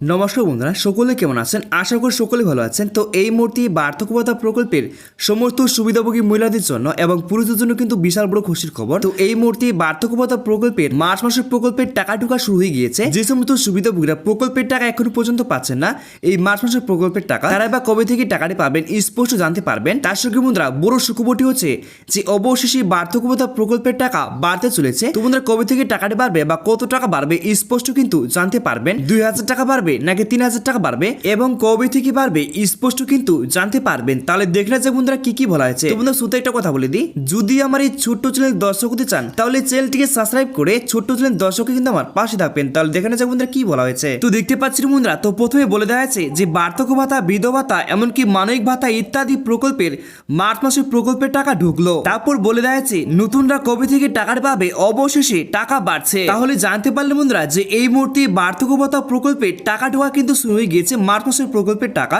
নমস্কার বন্ধুরা, সকলে কেমন আছেন? আশা করি সকলে ভালো আছেন। তো এই মুহূর্তে বার্ধক্য ভাতা প্রকল্পের সমস্ত সুবিধাভোগী মহিলাদের জন্য এবং পুরুষদের জন্য কিন্তু বিশাল বড় খুশির খবর। তো এই মুহূর্তে বার্ধক্য ভাতা প্রকল্পের মার্চ মাসের প্রকল্পের টাকা ঢোকা শুরু হয়ে গিয়েছে। যে সমস্ত সুবিধাভোগীরা প্রকল্পের টাকা এখনও পর্যন্ত পাচ্ছেন না, এই মার্চ মাসের প্রকল্পের টাকা তারা বা কবে থেকে টাকাটি পাবেন স্পষ্ট জানতে পারবেন। তার সঙ্গে বন্ধুরা, বড় সুখবরটি হচ্ছে যে অবশেষে বার্ধক্য ভাতা প্রকল্পের টাকা বাড়তে চলেছে। তো বন্ধুরা, কবে থেকে টাকাটি বাড়বে বা কত টাকা বাড়বে স্পষ্ট কিন্তু জানতে পারবেন। দুই হাজার টাকা বাড়বে নাকি তিন হাজার টাকা বাড়বে? এবং কবে থেকে বাড়বে? স্পষ্ট কিন্তু জানতে পারবেন। তাহলে দেখলে যে বন্ধুরা কি কি বলা হয়েছে। তো বন্ধুরা, শুধু একটা কথা বলে দিই। যদি আমার এই ছোট্ট চ্যানেল দর্শক হতে চান, তাহলে চ্যানেলটিকে সাবস্ক্রাইব করে ছোট্ট চ্যানেল দর্শককে কিন্তু আমার পাশে থাকবেন। তাহলে দেখে না যে বন্ধুরা কি বলা হয়েছে। তো দেখতে পাচ্ছি বন্ধুরা, তো প্রথমে বলে দেওয়া আছে যে বার্ধক্য ভাতা বৃদ্ধ ভাতা, এমনকি মানবিক ভাতা ইত্যাদি প্রকল্পের মার্চ মাসের প্রকল্পের টাকা ঢুকলো। তারপর বলে দেওয়া আছে নতুনরা কবে থেকে টাকাটা পাবে? অবশেষে টাকা বাড়ছে। তাহলে জানতে পারলে বন্ধুরা যে এই মুহূর্তে বার্ধক্য ভাতা প্রকল্পের টাকা ঢোকা কিন্তু শুরু হয়ে গিয়েছে মার্চ মাসের প্রকল্পের টাকা।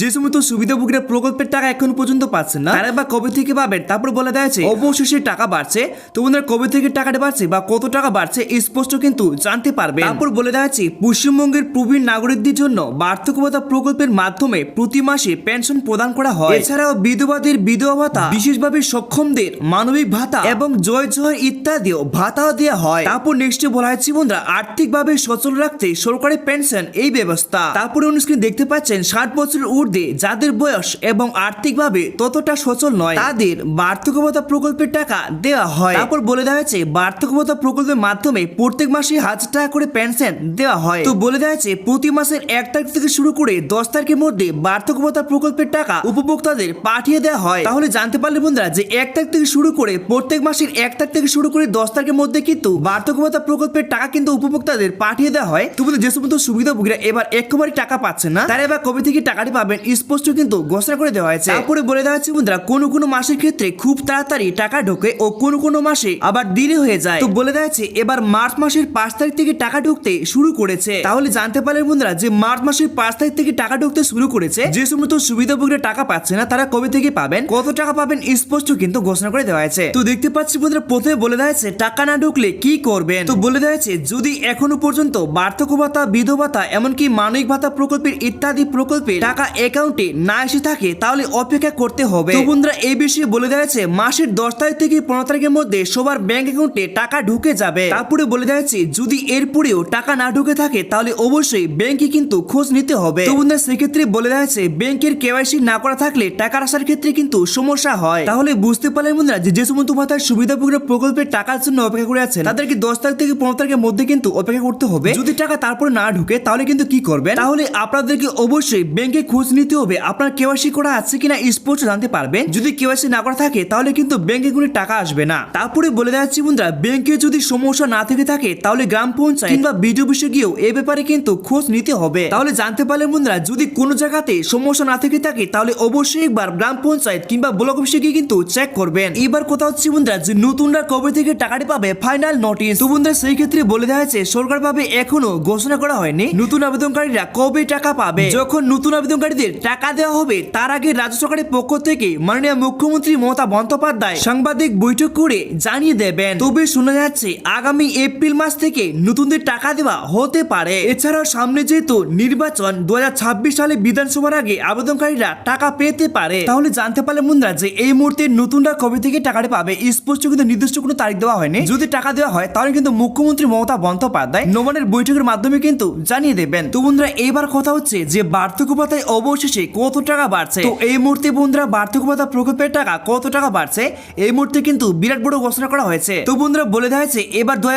যে সমস্ত সুবিধাভোগীরা প্রকল্পের টাকা এখন পর্যন্ত পাচ্ছেন না, তারা বা কবে থেকে পাবেন? তারপর বলে দেওয়া আছে অবশেষে টাকা বাড়ছে। তো বন্ধুরা, কবে থেকে টাকাটা বাড়ছে বা কত টাকা বাড়ছে স্পষ্ট কিন্তু জানতে পারবে তারপর বলে দেওয়া হয়েছে পশ্চিমবঙ্গের প্রবীণ নাগরিকদের জন্য বার্ধক্য ভাতা প্রকল্পের মাধ্যমে প্রতি মাসে পেনশন প্রদান করা হয়। এছাড়াও বিধবাদের বিধবা ভাতা, বিশেষভাবে সক্ষমদের মানবিক ভাতা এবং জয় জয় ইত্যাদিও ভাতাও দেওয়া হয়। তারপর নেক্সটে বলা হয়েছে বন্ধুরা, আর্থিকভাবে সচল রাখতে সরকারি পেনশন এই ব্যবস্থা। তারপরে অনুষ্ঠানে দেখতে পাচ্ছেন, ষাট বছরের ঊর্ধ্বে যাদের বয়স এবং আর্থিকভাবে ততটা সচল নয়, তাদের বার্ধক্যভাতা প্রকল্পের টাকা দেওয়া হয়। তারপর বলে দেওয়া হয়েছে, বার্ধক্যভাতা প্রকল্পের মাধ্যমে প্রত্যেক মাসে হাজার টাকা করে পেনশন দেওয়া হয়। তো বলে দেওয়া হয়েছে, প্রতি মাসের এক তারিখ থেকে শুরু করে দশ তারিখের মধ্যে বার্ধক্যভাতা প্রকল্পের টাকা উপভোক্তাদের পাঠিয়ে দেওয়া হয়। তাহলে জানতে পারলে বন্ধুরা যে এক তারিখ থেকে শুরু করে প্রত্যেক মাসের এক তারিখ থেকে শুরু করে দশ তারিখের মধ্যে কিন্তু বার্ধক্যভাতা প্রকল্পের টাকা কিন্তু উপভোক্তাদের পাঠিয়ে দেওয়া হয়। তো যে সমস্ত সুবিধাভোগীরা এবার একেবারে টাকা পাচ্ছে না। তারা এবার কবে থেকে টাকাটি পাবেন স্পষ্ট কিন্তু ঘোষণা করে দেওয়া হয়েছে। তারপরে বলে দেওয়া হচ্ছে বন্ধুরা, কোনো কোনো মাসের ক্ষেত্রে খুব তাড়াতাড়ি টাকা ঢোকে ও কোনো কোনো মাসে আবার দেরি হয়ে যায়। তো বলে দেওয়া হচ্ছে এবার মার্চ মাসের পাঁচ তারিখ থেকে টাকা ঢুকতে শুরু করেছে। তাহলে জানতে পারলেন বন্ধুরা যে মার্চ মাসের পাঁচ তারিখ থেকে টাকা ঢুকতে শুরু করেছে, যে সমস্ত সুবিধাভোগীরা টাকা পাচ্ছে না, তারা কবে থেকে পাবেন, কত টাকা পাবেন স্পষ্ট কিন্তু ঘোষণা করে দেওয়া হয়েছে। তো দেখতে পাচ্ছি বন্ধুরা, প্রথমে বলে দেওয়া হয়েছে, টাকা না ঢুকলে কি করবেন? তো বলে দেওয়া হয়েছে, যদি এখনও পর্যন্ত বার্ধক্য ভাতা বিধ ভাতা এমনকি মানবিক ভাতা প্রকল্পের ইত্যাদি প্রকল্পে টাকা অ্যাকাউন্টে না এসে থাকে, তাহলে অপেক্ষা করতে হবে। বন্ধুরা এই বিষয়ে বলে দেওয়া মাসের দশ তারিখ থেকে পনেরো তারিখের মধ্যে সবার ব্যাংক অ্যাকাউন্টে টাকা ঢুকে যাবে। তারপরে বলে দেওয়া যদি এরপরেও টাকা না ঢুকে থাকে, তাহলে অবশ্যই ব্যাংকে কিন্তু খোঁজ নিতে হবে। বন্ধুরা, সেক্ষেত্রে বলে দেওয়া ব্যাংকের কেওয়াইসি না করা থাকলে টাকার আসার ক্ষেত্রে কিন্তু সমস্যা হয়। তাহলে বুঝতে পারলেন বন্ধুরা যে সমস্ত ভাতার সুবিধাভোগীরা প্রকল্পের টাকার জন্য অপেক্ষা করে আছেন, তাদেরকে দশ তারিখ থেকে পনেরো তারিখের মধ্যে কিন্তু অপেক্ষা করতে হবে। যদি টাকা তারপরে না ঢুকে, তাহলে কিন্তু কি করবেন? তাহলে আপনাদেরকে অবশ্যই ব্যাংকে খোঁজ নিতে হবে, আপনার কেওয়াইসি করা আছে কিনা স্পষ্ট জানতে পারবেন। যদি কেওয়াইসি না করা থাকে, তাহলে কিন্তু ব্যাংকে কোনো টাকা আসবে না। তারপরে বলে দেওয়াচ্ছি বন্ধুরা ব্যাংকে যদি সমস্যা না থেকে থাকে, তাহলে গ্রাম পঞ্চায়েত কিংবা বিডিও অফিসে গিয়েও এ ব্যাপারে কিন্তু খোঁজ নিতে হবে। তাহলে জানতে পারলেন বন্ধুরা, যদি কোনো জায়গাতে সমস্যা না থেকে থাকে, তাহলে অবশ্যই একবার গ্রাম পঞ্চায়েত কিংবা ব্লক অফিসে গিয়ে কিন্তু চেক করবেন। এবার কথা হচ্ছে বন্ধুরা, যে নতুনরা কবে থেকে টাকাটি পাবে ফাইনাল নোটিশ তো বন্ধুরা, সেই ক্ষেত্রে বলে দেওয়া হয়েছে সরকার ভাবে এখনও ঘোষণা করা হয়নি। নতুন আবেদনকারীরা কবে টাকা পাবে? যখন নতুন আবেদনকারীদের টাকা দেওয়া হবে, তার আগে রাজ্য সরকারের পক্ষ থেকে মাননীয় মুখ্যমন্ত্রী মমতা বন্দ্যোপাধ্যায় সাংবাদিক বৈঠক করে জানিয়ে দেবেন। তবে শোনা যাচ্ছে, আগামী এপ্রিল মাস থেকে নতুনদের টাকা দেওয়া হতে পারে। এছাড়াও সামনে যেহেতু নির্বাচন দু হাজার ছাব্বিশ সালে বিধানসভার আগে আবেদনকারীরা টাকা পেতে পারে। তাহলে জানতে পারলে বন্ধুরা যে এই মুহূর্তে নতুনরা কবে থেকে টাকাটা পাবে? স্পষ্ট কিন্তু নির্দিষ্ট কোনো তারিখ দেওয়া হয়নি। যদি টাকা দেওয়া হয়, তাহলে কিন্তু মুখ্যমন্ত্রী মমতা বন্দ্যোপাধ্যায় নবানের বৈঠকের মাধ্যমে কিন্তু জানিয়ে দেবেন। তো বন্ধুরা এইবার কথা হচ্ছে যে বার্ধক্য ভাতায় অবশেষে কত টাকা বাড়ছে? তো এই মুহূর্তে বন্ধুরা, বার্ধক্য ভাতা প্রকল্পের টাকা কত টাকা বাড়ছে? এই মুহূর্তে কিন্তু বিরাট বড় ঘোষণা করা হয়েছে। তো বন্ধুরা, বলে দেওয়া হয়েছে, এবার দু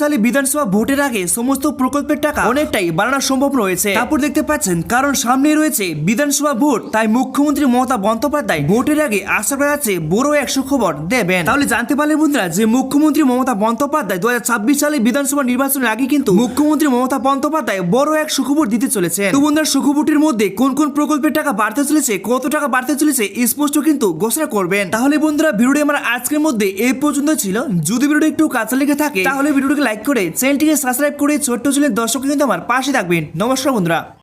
সালে বিধানসভা ভোটের আগে সমস্ত প্রকল্পের টাকা অনেকটাই বাড়ানো সম্ভব রয়েছে। তারপর দেখতে পাচ্ছেন, কারণ সামনে রয়েছে বিধানসভা ভোট, তাই মুখ্যমন্ত্রী মমতা বন্দ্যোপাধ্যায় ভোটের আগে আশা করা যাচ্ছে বড় একশো খবর দেবেন। তাহলে জানতে পারলে বন্ধুরা, যে মুখ্যমন্ত্রী মমতা বন্দ্যোপাধ্যায় দু সালে বিধানসভা নির্বাচনের আগে কিন্তু মুখ্যমন্ত্রী মমতা বন্দ্যোপাধ্যায় বড় এক সুখবর দিতে চলেছে। তো বন্ধুরা, সুখবরটির মধ্যে কোন কোন প্রকল্পের টাকা বাড়তে চলেছে, কত টাকা বাড়তে চলেছে স্পষ্ট কিন্তু ঘোষণা করবেন। তাহলে বন্ধুরা, ভিডিওটি আমার আজকের মধ্যে এই পর্যন্ত ছিল। যদি ভিডিওটি একটু কাঁচা লেগে থাকে, তাহলে ভিডিওটিকে লাইক করে চ্যানেলটিকে সাবস্ক্রাইব করে ছোট্ট চ্যানেল দর্শক কিন্তু আমার পাশে থাকবেন। নমস্কার বন্ধুরা।